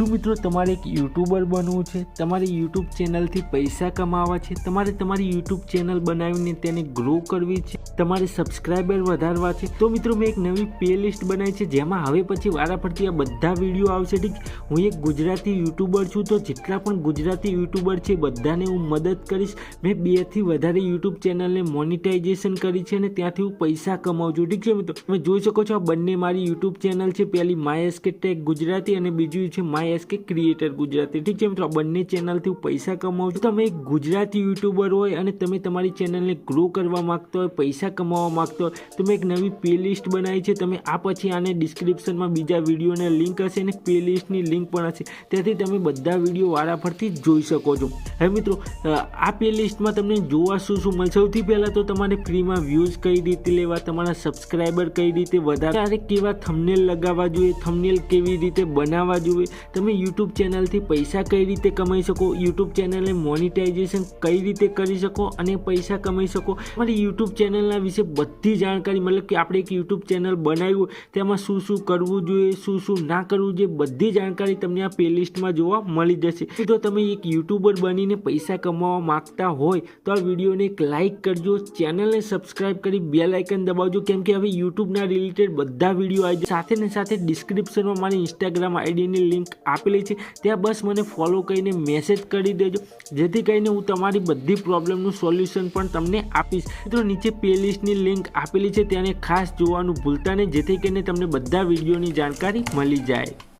શું મિત્રો તમારે એક યુટ્યુબર બનવું છે? તમારે યુટ્યુબ ચેનલથી પૈસા કમાવા છે? તમારે તમારી યુટ્યુબ ચેનલ બનાવીને તેને ગ્રો કરવી છે? તમારે સબસ્ક્રાઈબર વધારવા છે? તો મિત્રો મેં એક નવી પ્લે લિસ્ટ બનાવી છે, જેમાં હવે પછી વારાફરતી આ બધા વીડિયો આવશે. ઠીક હું એક ગુજરાતી યુટ્યુબર છું, તો જેટલા પણ ગુજરાતી યુટ્યુબર છે, બધાને હું મદદ કરીશ. મેં બેથી વધારે યુટ્યુબ ચેનલને મોનિટાઇઝેશન કરી છે અને ત્યાંથી હું પૈસા કમાઉં છું. ઠીક છે મિત્રો? તમે જોઈ શકો છો આ બંને મારી યુટ્યુબ ચેનલ છે. પહેલી માય એસકે ગુજરાતી અને બીજું છે માય એસકે ક્રિએટર ગુજરાતી. ઠીક છે મિત્રો બંને ચેનલથી હું પૈસા કમાઉં છું. તમે એક ગુજરાતી યુટ્યુબર હોય અને તમે તમારી ચેનલને ગ્રો કરવા માંગતો હોય, પૈસા કમાવા માંગતો હોય, તમે એક નવી પ્લે લિસ્ટ બનાવી છે, તમે આ પછી આને ડિસ્ક્રિપ્શનમાં બીજા વિડીયોને લિંક હશે અને પ્લે લિસ્ટની લિંક પણ હશે. ત્યાંથી તમે બધા વીડિયો વારાફરથી જોઈ શકો છો. હવે મિત્રો આ પ્લે લિસ્ટમાં તમને જોવા શું શું મળે? સૌથી પહેલાં તો તમારે ફ્રીમાં વ્યૂઝ કઈ રીતે લેવા, તમારા સબસ્ક્રાઈબર કઈ રીતે વધારે કેવા થમનેલ લગાવવા જોઈએ થમનેલ કેવી રીતે બનાવવા જોઈએ તમે યુટ્યુબ ચેનલથી પૈસા કઈ રીતે કમાઈ શકો? યુટ્યુબ ચેનલને મોનિટાઇઝેશન કઈ રીતે કરી શકો અને પૈસા કમાઈ શકો? મારી યુટ્યુબ ચેનલના વિશે બધી જાણકારી, મતલબ કે આપણે એક યુટ્યુબ ચેનલ બનાવ્યું, તેમાં શું શું કરવું જોઈએ, શું શું ના કરવું જોઈએ, બધી જાણકારી તમને આ પ્લેલિસ્ટમાં જોવા મળી જશે. જો તમે એક યુટ્યુબર બનીને પૈસા કમાવા માંગતા હોય, તો આ વિડીયોને એક લાઇક કરજો, ચેનલને સબસ્ક્રાઇબ કરી બે લાઇકન દબાવજો, કેમ કે હવે યુટ્યુબના રિલેટેડ બધા વીડિયો આવી સાથે ને સાથે ડિસ્ક્રિપ્શનમાં મારી ઇન્સ્ટાગ્રામ આઈડીની લિંક આપેલી છે, ત્યાં બસ મને ફોલો કરીને મેસેજ કરી દેજો. જેથી કરીને હું તમારી બધી પ્રોબ્લેમનું સોલ્યુશન પણ તમને આપીશ. મિત્રો, નીચે પ્લેલિસ્ટની લિંક આપેલી છે, તેને ખાસ જોવાનું ભૂલતા નહીં. જેથી કરીને તમને બધા વિડીયોની જાણકારી મળી જાય.